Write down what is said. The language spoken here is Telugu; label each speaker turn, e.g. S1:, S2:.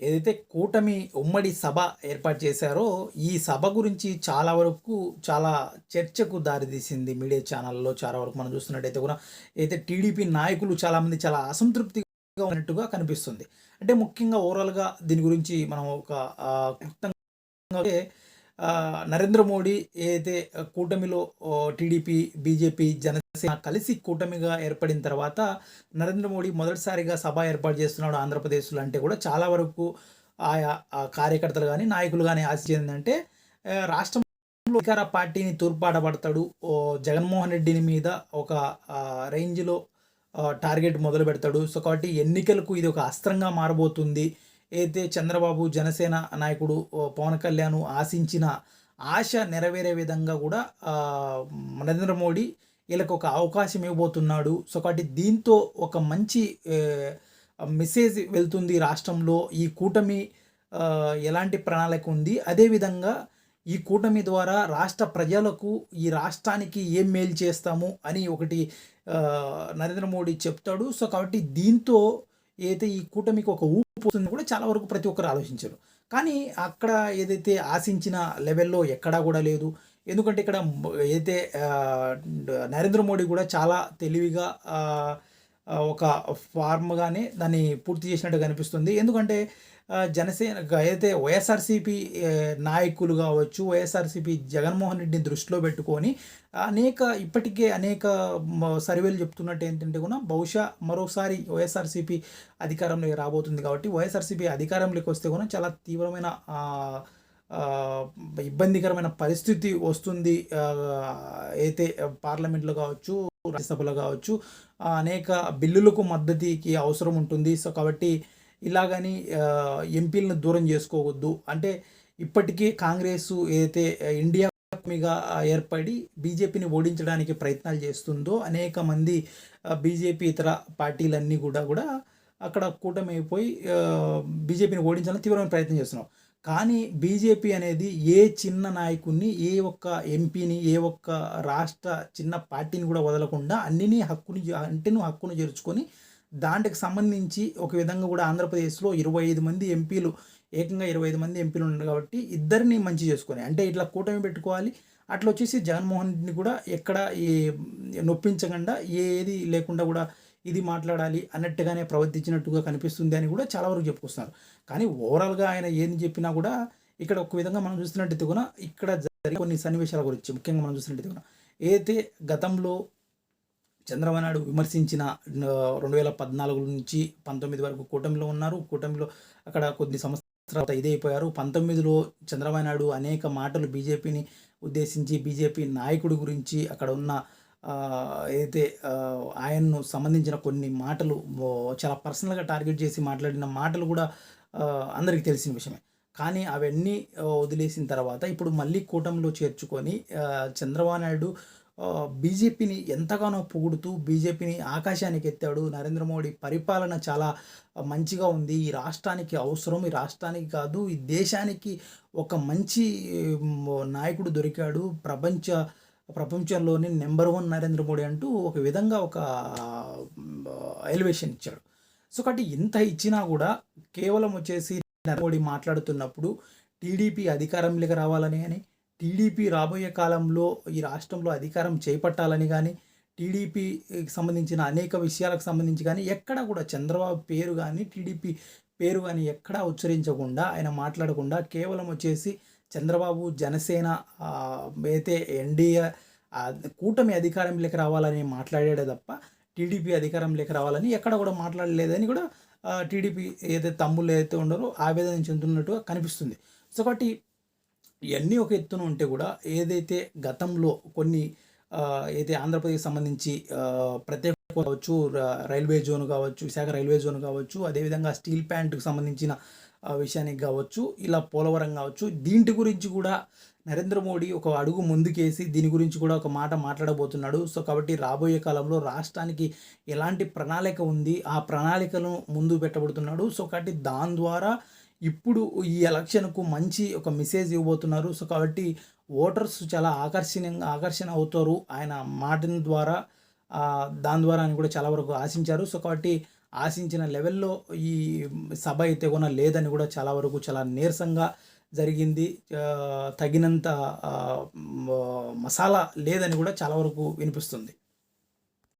S1: ఏదైతే కూటమి ఉమ్మడి సభ ఏర్పాటు చేశారో ఈ సభ గురించి చాలా వరకు చాలా చర్చకు దారితీసింది మీడియా ఛానల్లో చాలా వరకు మనం చూస్తున్నట్టయితే కూడా అయితే టీడీపీ నాయకులు చాలామంది చాలా అసంతృప్తిగా ఉన్నట్టుగా కనిపిస్తుంది. అంటే ముఖ్యంగా ఓవరాల్గా దీని గురించి మనం ఒక క్లుప్తంగా నరేంద్ర మోడీ ఏదైతే కూటమిలో టీడీపీ బీజేపీ జనసేన కలిసి కూటమిగా ఏర్పడిన తర్వాత నరేంద్ర మోడీ మొదటిసారిగా సభ ఏర్పాటు చేస్తున్నాడు ఆంధ్రప్రదేశ్లో. అంటే కూడా చాలా వరకు ఆయా కార్యకర్తలు కానీ నాయకులు కానీ ఆశించిందంటే ఆ, రాష్ట్రంలో అధికార పార్టీని తూర్పాటపడతాడు. ఓ జగన్మోహన్ రెడ్డిని మీద ఒక రేంజ్లో టార్గెట్ మొదలు పెడతాడు సో కాబట్టి ఎన్నికలకు ఇది ఒక అస్త్రంగా మారబోతుంది. అయితే చంద్రబాబు జనసేన నాయకుడు పవన్ కళ్యాణ్ ఆశించిన ఆశ నెరవేరే విధంగా కూడా నరేంద్ర మోడీ వీళ్ళకి ఒక అవకాశం ఇవ్వబోతున్నాడు. సో కాబట్టి దీంతో ఒక మంచి మెసేజ్ వెళ్తుంది రాష్ట్రంలో. ఈ కూటమి ఎలాంటి ప్రణాళిక ఉంది? అదేవిధంగా ఈ కూటమి ద్వారా రాష్ట్ర ప్రజలకు ఈ రాష్ట్రానికి ఏం మేలు చేస్తాము అని ఒకటి నరేంద్ర మోడీ చెప్తాడు. సో కాబట్టి దీంతో ఏదైతే ఈ కూటమికి ఒక ఊపు వస్తుందో కూడా చాలా వరకు ప్రతి ఒక్కరు ఆలోచించారు. కానీ అక్కడ ఏదైతే ఆశించిన లెవెల్లో ఎక్కడా కూడా లేదు. ఎందుకంటే ఇక్కడ ఏదైతే నరేంద్ర మోడీ కూడా చాలా తెలివిగా ఒక ఫార్మ్ ఒక ఫార్మ్గానే దాన్ని పూర్తి చేసినట్టు కనిపిస్తుంది. ఎందుకంటే జనసేన అయితే వైఎస్ఆర్సీపీ నాయకులు కావచ్చు వైఎస్ఆర్సీపీ జగన్మోహన్ రెడ్డిని దృష్టిలో పెట్టుకొని అనేక ఇప్పటికే అనేక సర్వేలు చెప్తున్నట్టు ఏంటంటే కూడా బహుశా మరోసారి వైఎస్ఆర్సీపీ అధికారంలోకి రాబోతుంది కాబట్టి వైఎస్ఆర్సీపీ అధికారంలోకి వస్తే కూడా చాలా తీవ్రమైన ఇబ్బందికరమైన పరిస్థితి వస్తుంది. అయితే పార్లమెంట్లో కావచ్చు రాజ్యసభలో కావచ్చు అనేక బిల్లులకు మద్దతుకి అవసరం ఉంటుంది. సో కాబట్టి ఇలాగని ఎంపీలను దూరం చేసుకోవద్దు. అంటే ఇప్పటికీ కాంగ్రెస్ ఏదైతే ఇండియా మీగా ఏర్పడి బీజేపీని ఓడించడానికి ప్రయత్నాలు చేస్తుందో అనేక మంది బీజేపీ ఇతర పార్టీలన్నీ కూడా కూడా అక్కడ కూటమి అయిపోయి బీజేపీని ఓడించాలని తీవ్రమైన ప్రయత్నం చేస్తున్నాం. కానీ బీజేపీ అనేది ఏ చిన్న నాయకుడిని ఏ ఒక్క ఎంపీని ఏ ఒక్క రాష్ట్ర చిన్న పార్టీని కూడా వదలకుండా అన్నిని హక్కుని అంటేను హక్కును చేర్చుకొని దానికి సంబంధించి ఒక విధంగా కూడా ఆంధ్రప్రదేశ్లో ఇరవై ఐదు మంది ఎంపీలు ఏకంగా ఇరవై ఐదు మంది ఎంపీలు ఉన్నారు కాబట్టి ఇద్దరిని మంచి చేసుకొని అంటే ఇట్లా కూటమి పెట్టుకోవాలి. అట్లా వచ్చేసి జగన్మోహన్ రెడ్డిని కూడా ఎక్కడ ఈ నొప్పించకుండా ఏది లేకుండా కూడా ఇది మాట్లాడాలి అన్నట్టుగానే ప్రవర్తించినట్టుగా కనిపిస్తుంది అని కూడా చాలా వరకు చెప్పుకొస్తున్నారు. కానీ ఓవరాల్గా ఆయన ఏం చెప్పినా కూడా ఇక్కడ ఒక విధంగా మనం చూస్తున్నట్టయితే కూడా ఇక్కడ జరిగే కొన్ని సన్నివేశాల గురించి ముఖ్యంగా మనం చూసినట్టయితే కూడా ఏదైతే గతంలో చంద్రబాబు నాయుడు విమర్శించిన రెండు వేల పద్నాలుగు నుంచి పంతొమ్మిది వరకు కూటమిలో ఉన్నారు. కూటమిలో అక్కడ కొద్ది సంవత్సరాల ఇదైపోయారు పంతొమ్మిదిలో చంద్రబాబు నాయుడు అనేక మాటలు బీజేపీని ఉద్దేశించి బీజేపీ నాయకుడి గురించి అక్కడ ఉన్న ఏదైతే ఆయన్ను సంబంధించిన కొన్ని మాటలు చాలా పర్సనల్గా టార్గెట్ చేసి మాట్లాడిన మాటలు కూడా అందరికీ తెలిసిన విషయమే. కానీ అవన్నీ వదిలేసిన తర్వాత ఇప్పుడు మళ్ళీ కూటమిలో చేర్చుకొని చంద్రబాబు నాయుడు బీజేపీని ఎంతగానో పొగుడుతూ బీజేపీని ఆకాశానికి ఎత్తాడు. నరేంద్ర మోడీ పరిపాలన చాలా మంచిగా ఉంది. ఈ రాష్ట్రానికి అవసరం. ఈ రాష్ట్రానికి కాదు ఈ దేశానికి ఒక మంచి నాయకుడు దొరికాడు. ప్రపంచ ప్రపంచంలోని నెంబర్ వన్ నరేంద్ర మోడీ అంటూ ఒక విధంగా ఒక ఎలివేషన్ ఇచ్చాడు. సో కాబట్టి ఇంత ఇచ్చినా కూడా కేవలం వచ్చేసి నరేంద్ర మోడీ మాట్లాడుతున్నప్పుడు టీడీపీ అధికారంలోకి రావాలని అని టీడీపీ రాబోయే కాలంలో ఈ రాష్ట్రంలో అధికారం చేపట్టాలని కానీ టీడీపీకి సంబంధించిన అనేక విషయాలకు సంబంధించి కానీ ఎక్కడ కూడా చంద్రబాబు పేరు కానీ టీడీపీ పేరు కానీ ఎక్కడా ఉచ్చరించకుండా ఆయన మాట్లాడకుండా కేవలం వచ్చేసి చంద్రబాబు జనసేన అయితే ఎన్డీఏ కూటమి అధికారంలోకి రావాలని మాట్లాడాడే తప్ప టీడీపీ అధికారంలోకి రావాలని ఎక్కడ కూడా మాట్లాడలేదని కూడా టీడీపీ ఏదైతే తమ్ముళ్ళు ఏదైతే ఉండరో ఆవేదన చెందుతున్నట్టుగా కనిపిస్తుంది. సో కాబట్టి ఇవన్నీ ఒక ఎత్తున ఉంటే కూడా ఏదైతే గతంలో కొన్ని అయితే ఆంధ్రప్రదేశ్ సంబంధించి ప్రత్యేక కావచ్చు రైల్వే జోన్ కావచ్చు విశాఖ రైల్వే జోన్ కావచ్చు అదేవిధంగా స్టీల్ ప్లాంట్కి సంబంధించిన విషయానికి కావచ్చు ఇలా పోలవరం కావచ్చు దీంటి గురించి కూడా నరేంద్ర మోడీ ఒక అడుగు ముందుకేసి దీని గురించి కూడా ఒక మాట మాట్లాడబోతున్నాడు. సో కాబట్టి రాబోయే కాలంలో రాష్ట్రానికి ఎలాంటి ప్రణాళిక ఉంది ఆ ప్రణాళికను ముందు పెట్టబడుతున్నాడు సో కాబట్టి దాని ద్వారా ఇప్పుడు ఈ ఎలక్షన్కు మంచి ఒక మెసేజ్ ఇవ్వబోతున్నారు. సో కాబట్టి ఓటర్స్ చాలా ఆకర్షణీయంగా ఆకర్షణ అవుతారు. ఆయన మాటల ద్వారా దాని ద్వారా అని కూడా చాలా వరకు ఆశించారు. సో కాబట్టి ఆశించిన లెవెల్‌లో ఈ సభ అయితే కూడా లేదని కూడా చాలా వరకు చాలా నీరసంగా జరిగింది. తగినంత మసాలా లేదని కూడా చాలా వరకు వినిపిస్తుంది.